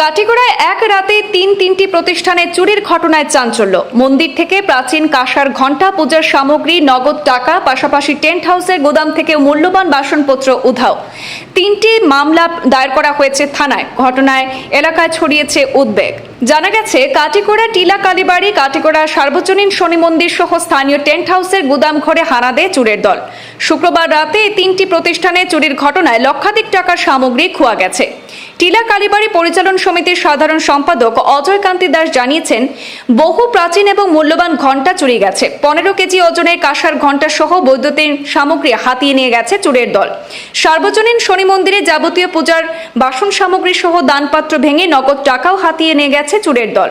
কাটিগড়ায় এক রাতে তিন তিনটি প্রতিষ্ঠানে চুরির ঘটনায় চাঞ্চল্য। মন্দির থেকে প্রাচীন কাঁসার ঘণ্টা পূজার সামগ্রী, নগদ টাকা, পাশাপাশি টেন্ট হাউসের গোদাম থেকে মূল্যবান বাসনপত্র উধাও। তিনটি মামলা দায়ের করা হয়েছে থানায়। ঘটনায় এলাকায় ছড়িয়েছে উদ্বেগ। জানা গেছে কাটিগড়া টিলা কালীবাড়ি কাটিগড়া সার্বজনীন শনি মন্দির সহ স্থানীয় টেন্ট হাউসের গুদাম ঘরে হানা দেয় চুরের দল। শুক্রবার রাতে তিনটি প্রতিষ্ঠানে চুরির ঘটনায় লক্ষাধিক টাকার সামগ্রী খোয়া গেছে। টিলা কালীবাড়ি পরিচালন সমিতির সাধারণ সম্পাদক অজয় কান্তি দাস জানিয়েছেন, বহু প্রাচীন এবং মূল্যবান ঘণ্টা চুরি গেছে। পনেরো কেজি ওজনের কাঁসার ঘণ্টা সহ বৈদ্যুতিন সামগ্রী হাতিয়ে নিয়ে গেছে চুরের দল। সার্বজনীন শনি মন্দিরে যাবতীয় পূজার বাসন সামগ্রী সহ দানপাত্র ভেঙে নগদ টাকাও হাতিয়ে নিয়ে গেছে চুরের দল।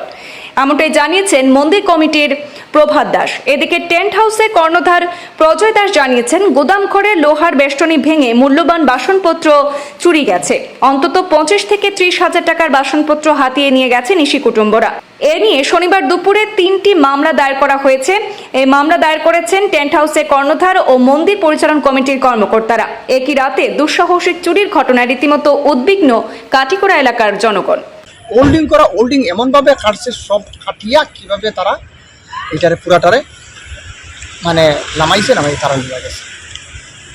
এমনটাই জানিয়েছেন মন্দির কমিটির প্রভাত দাস। এদিকে টেন্ট হাউসে কর্ণধার প্রজয় দাস জানিয়েছেন গুদাম ঘরে লোহার বেষ্টনী ভেঙে মূল্যবান বাসনপত্র চুরি গেছে। অন্তত পঁচিশ থেকে ত্রিশ হাজার টাকার বাসনপত্র হাতিয়ে নিয়ে গেছে নিশি কুটুম্বরা। এ নিয়ে শনিবার দুপুরে তিনটি মামলা দায়ের করা হয়েছে। এই মামলা দায়ের করেছেন টেন্ট হাউসের কর্ণধার ও মন্দির পরিচালন কমিটির কর্মকর্তারা। একই রাতে দুঃসাহসিক চুরির ঘটনায় রীতিমতো উদ্বিগ্ন কাটিকোড়া এলাকার জনগণ। হোল্ডিং করা হোল্ডিং এমনভাবে কাটছে, সব কাটিয়া কীভাবে তারা এটারে পুরাটারে মানে নামাইছে নামাই তারা নিয়ে গেছে।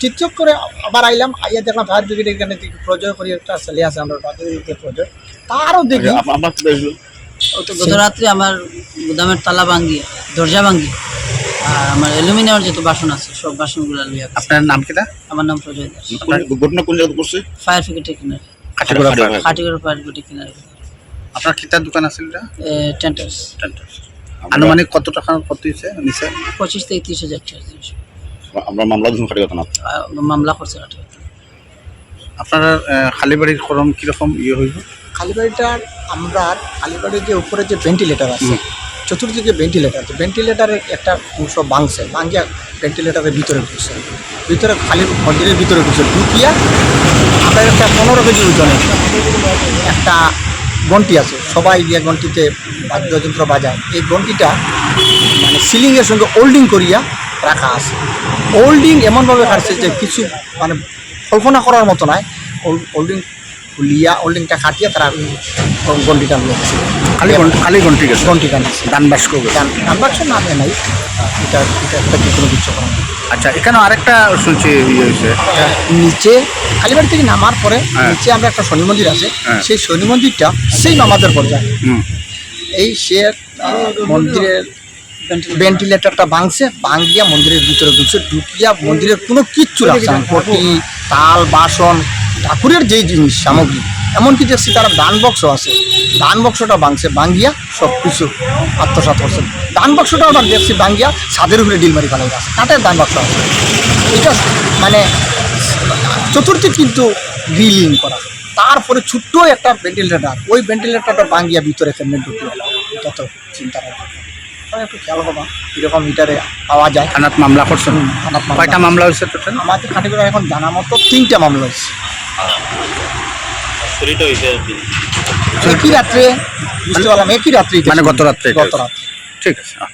চিকচক করে আবার আইলাম আইয়া দেখলাম ফায়ার ব্রিগেড এখানে প্রজয় করি একটা ছেলে আছে আমরা প্রজয়। তারও দেখি। আমার তো বেশ গত রাত্রে আমার গুদামের তালা ভাঙ্গি দরজা ভাঙ্গি আর আমার অ্যালুমিনিয়ামের যত বাসন আছে সব বাসনগুলো লইয়া। আপনার নাম কিটা আমার নাম প্রজয় দাস। ঘটনা কোন জায়গায় করছে ফায়ার ব্রিগেডের কিনারে। কাটিগড়া ফায়ার ব্রিগেডের কিনারে। আপনার কিতার দোকান আছে এটা? টেন্টার্স আনুমানিক কত টাকা কত হয়েছে নিচে? পঁচিশ থেকে তিরিশ হাজার টাকা আমরা মামলা দিন খাটি কথা না মামলা করছে আপনার খালিবাড়ির খরম কীরকম ইয়ে হইব কালীবাড়িটার আমরা কালীবাড়ির যে উপরে যে ভেন্টিলেটার আছে চতুর্দিকে ভেন্টিলেটার আছে ভেন্টিলেটারের একটা অংশ ভাঙছে ভাঙিয়া ভেন্টিলেটারের ভিতরে ঢুকছে। ভিতরে খালি মন্দিরের ভিতরে ঢুকছে ঢুকিয়া আমরা একটা পনেরো কেজি ওজনের একটা গন্টি আছে সবাই গিয়ে ঘন্টিতে বাদ্যযন্ত্র বাজায়। এই ঘন্টিটা মানে সিলিংয়ের সঙ্গে ওল্ডিং করিয়া রাখা আছে। ওল্ডিং এমনভাবে কাটছে যে কিছু মানে কল্পনা করার মতো নয় ওল্ডিং খুলিয়া ওল্ডিংটা কাটিয়া তারা ঘন্টিটা নিয়েছে খালি খালি ঘন্টি গেছে? ঘন্টিটা নিয়েছে দান বাস্ক গেছে? নাম্বার নামে নাই। এটা এটা একটা কোনো কিছু করা আচ্ছা এখানে আরেকটা শুনছি ইয়ে হয়েছে। নিচে কালীবাড়ি থেকে নামার পরে হ্যাঁ। নিচে আমরা একটা শনি মন্দির আছে। হ্যাঁ। সেই শনি মন্দিরটা সেই আমাদের পর্যায়ে এই সে মন্দিরের ভেন্টিলেটারটা ভাঙছে, ভাঙিয়া মন্দিরের ভিতরে ঢুকছে, ঢুকিয়া মন্দিরের কোনো কিচ্ছু রাখছে না। পটি, তাল, বাসন, ঠাকুরের যেই জিনিস, সামগ্রী। এমনকি দেখছি তারা দান বক্স আছে। দান বক্সটা ভাঙছে ভাঙ্গিয়া সব কিছু আত্মসাত করছে। দান বক্সটা আবার দেখছি ভাঙ্গিয়া ছাদের উপরে ডিল মারি আছে। কাঠের দান বক্স আছে। এটা মানে চতুর্থী কিন্তু গ্রিলিং করা। তারপরে ছোট্ট একটা ভেন্টিলেটার ওই ভেন্টিলেটারটা ভাঙ্গিয়া ভিতরে কেমনে ঢুকে গেল এটা তো চিন্তা রাখবে একটু খেয়াল করবা কীরকম মিটারে পাওয়া যায়। থানাত মামলা করছেন। কয়টা মামলা হয়েছে টোটাল আমাদের খাটিগুলো এখন জানা মতো তিনটা মামলা হয়েছে। একই রাত্রে বুঝতে পারলাম একই রাত্রে মানে গত রাত্রে গত রাত্রে। ঠিক আছে আহ।